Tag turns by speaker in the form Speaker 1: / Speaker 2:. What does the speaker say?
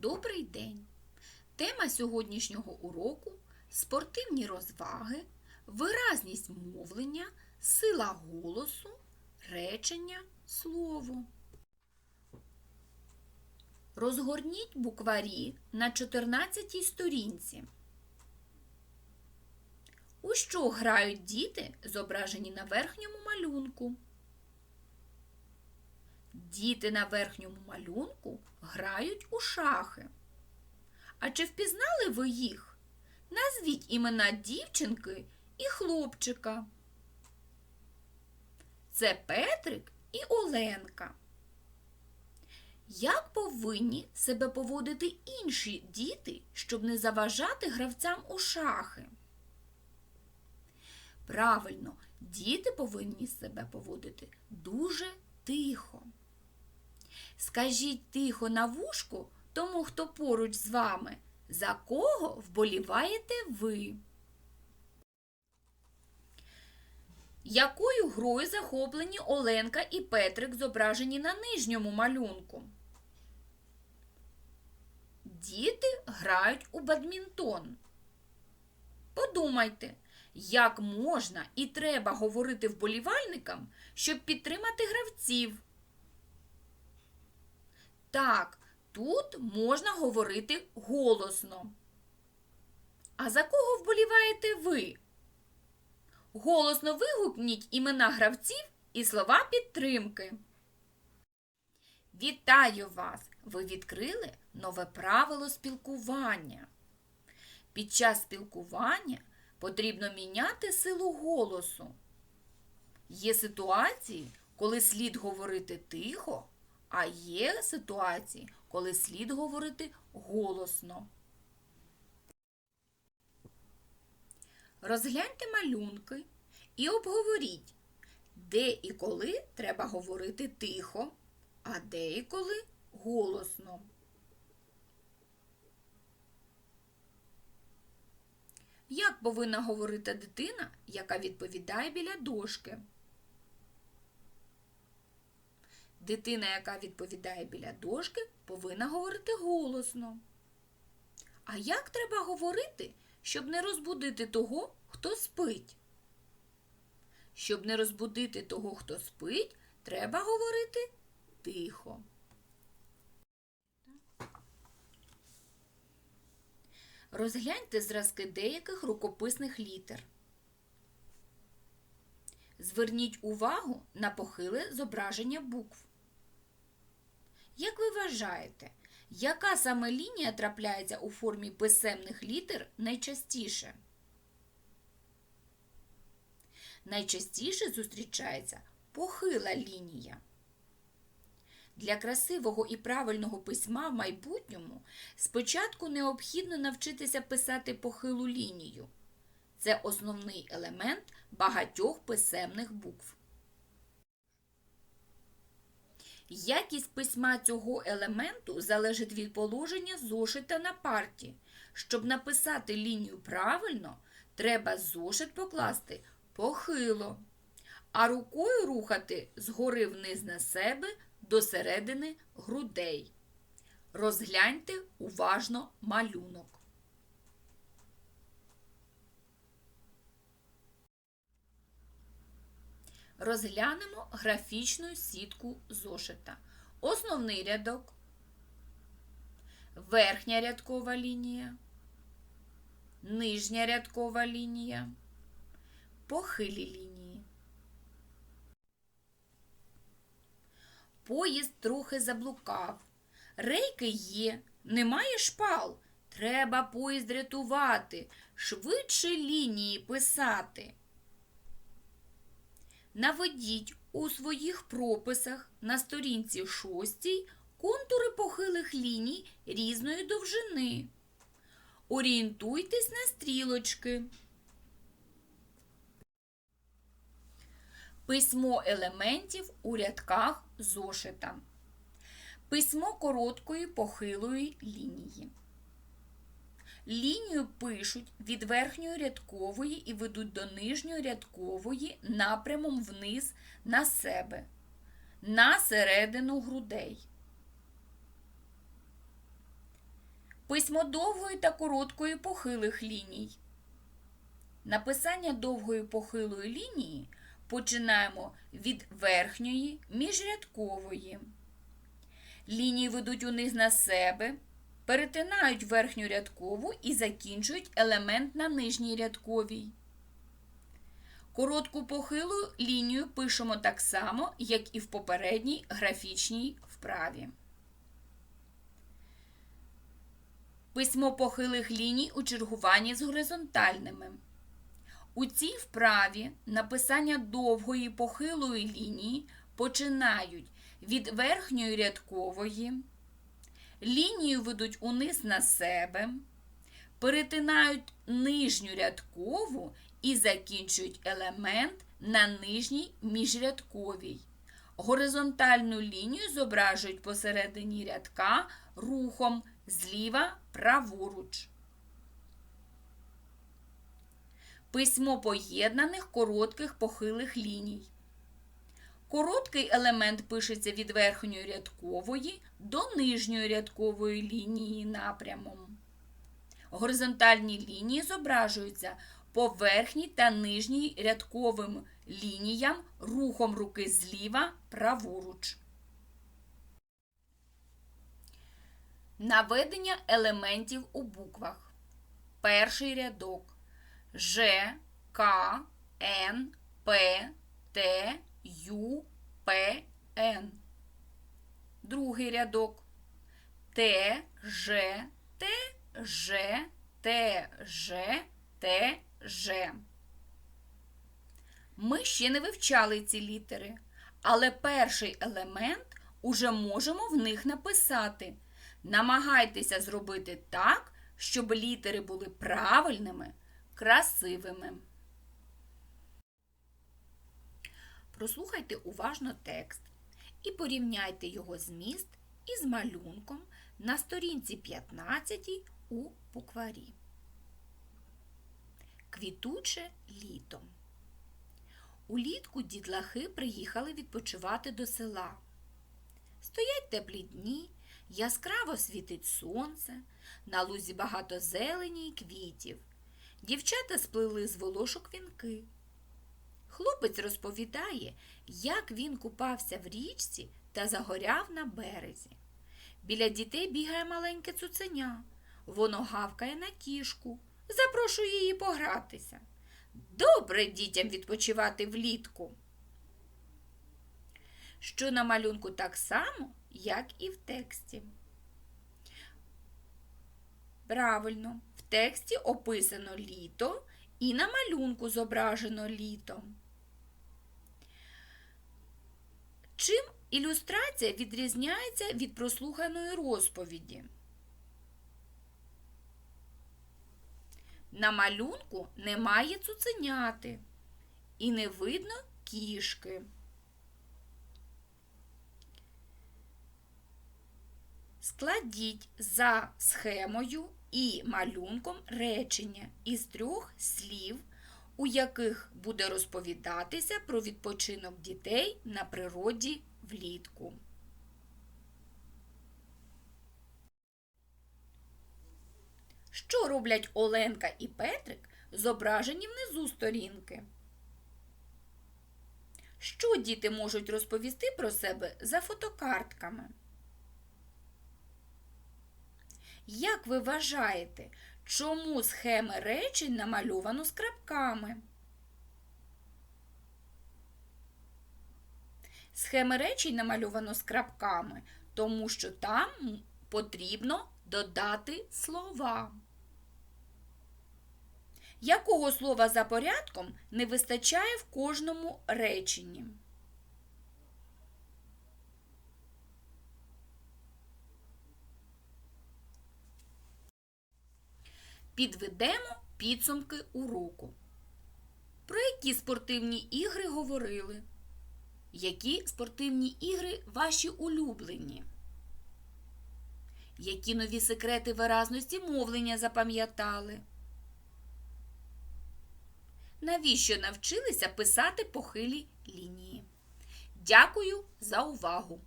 Speaker 1: Добрий день! Тема сьогоднішнього уроку спортивні розваги, виразність мовлення, сила голосу, речення, слово. Розгорніть букварі на 14 сторінці. У що грають діти, зображені на верхньому малюнку? Діти на верхньому малюнку грають у шахи. А чи впізнали ви їх? Назвіть імена дівчинки і хлопчика. Це Петрик і Оленка. Як повинні себе поводити інші діти, щоб не заважати гравцям у шахи? Правильно, діти повинні себе поводити дуже тихо. Скажіть тихо на вушку тому, хто поруч з вами, за кого вболіваєте ви? Якою грою захоплені Оленка і Петрик зображені на нижньому малюнку? Діти грають у бадмінтон. Подумайте, як можна і треба говорити вболівальникам, щоб підтримати гравців. Так, тут можна говорити голосно. А за кого вболіваєте ви? Голосно вигукніть імена гравців і слова підтримки. Вітаю вас! Ви відкрили нове правило спілкування. Під час спілкування потрібно міняти силу голосу. Є ситуації, коли слід говорити тихо, а є ситуації, коли слід говорити голосно. Розгляньте малюнки і обговоріть, де і коли треба говорити тихо, а де і коли голосно. Як повинна говорити дитина, яка відповідає біля дошки? Дитина, яка відповідає біля дошки, повинна говорити голосно. А як треба говорити, щоб не розбудити того, хто спить? Щоб не розбудити того, хто спить, треба говорити тихо. Розгляньте зразки деяких рукописних літер. Зверніть увагу на похиле зображення букв. Як ви вважаєте, яка саме лінія трапляється у формі писемних літер найчастіше? Найчастіше зустрічається похила лінія. Для красивого і правильного письма в майбутньому спочатку необхідно навчитися писати похилу лінію. Це основний елемент багатьох писемних букв. Якість письма цього елементу залежить від положення зошита на парті. Щоб написати лінію правильно, треба зошит покласти похило, а рукою рухати згори вниз на себе до середини грудей. Розгляньте уважно малюнок. Розглянемо графічну сітку зошита. Основний рядок, верхня рядкова лінія, нижня рядкова лінія, похилі лінії. Поїзд трохи заблукав. Рейки є, немає шпал. Треба поїзд рятувати, швидше лінії писати. Наведіть у своїх прописах на сторінці 6 контури похилих ліній різної довжини. Орієнтуйтесь на стрілочки. Письмо елементів у рядках зошита. Письмо короткої похилої лінії. Лінію пишуть від верхньої рядкової і ведуть до нижньої рядкової напрямом вниз на себе, на середину грудей. Письмо довгої та короткої похилих ліній. Написання довгої похилої лінії починаємо від верхньої міжрядкової. Лінії ведуть униз на себе, перетинають верхню рядкову і закінчують елемент на нижній рядковій. Коротку похилу лінію пишемо так само, як і в попередній графічній вправі. Письмо похилих ліній у чергуванні з горизонтальними. У цій вправі написання довгої похилої лінії починають від верхньої рядкової, лінію ведуть униз на себе, перетинають нижню рядкову і закінчують елемент на нижній міжрядковій. Горизонтальну лінію зображують посередині рядка рухом зліва праворуч. Письмо поєднаних коротких похилих ліній. Короткий елемент пишеться від верхньої рядкової до нижньої рядкової лінії напрямом. Горизонтальні лінії зображуються по верхній та нижній рядковим лініям рухом руки зліва праворуч. Наведення елементів у буквах. Перший рядок Ж, К, Н, П, Т, Ю. Другий рядок Т, Ж, Т, Ж. Ми ще не вивчали ці літери, але перший елемент уже можемо в них написати. Намагайтеся зробити так, щоб літери були правильними, красивими. Прослухайте уважно текст і порівняйте його зміст із малюнком на сторінці 15 у букварі. Квітуче літо. Улітку дітлахи приїхали відпочивати до села. Стоять теплі дні, яскраво світить сонце, на лузі багато зелені й квітів. Дівчата сплели з волошок вінки. Хлопець розповідає, як він купався в річці та загоряв на березі. Біля дітей бігає маленьке цуценя. Воно гавкає на кішку, запрошує її погратися. Добре дітям відпочивати влітку. Що на малюнку так само, як і в тексті. Правильно, в тексті описано літо і на малюнку зображено літо. Чим ілюстрація відрізняється від прослуханої розповіді? На малюнку немає цуценяти і не видно кішки. Складіть за схемою і малюнком речення із трьох слів, у яких буде розповідатися про відпочинок дітей на природі влітку. Що роблять Оленка і Петрик, зображені внизу сторінки? Що діти можуть розповісти про себе за фотокартками? Як ви вважаєте, чому схеми речень намальовано з крапками? Схеми речень намальовано з тому що там потрібно додати слова. Якого слова за порядком не вистачає в кожному реченні? Підведемо підсумки уроку. Про які спортивні ігри говорили? Які спортивні ігри ваші улюблені? Які нові секрети виразності мовлення запам'ятали? Навіщо навчилися писати похилі лінії? Дякую за увагу!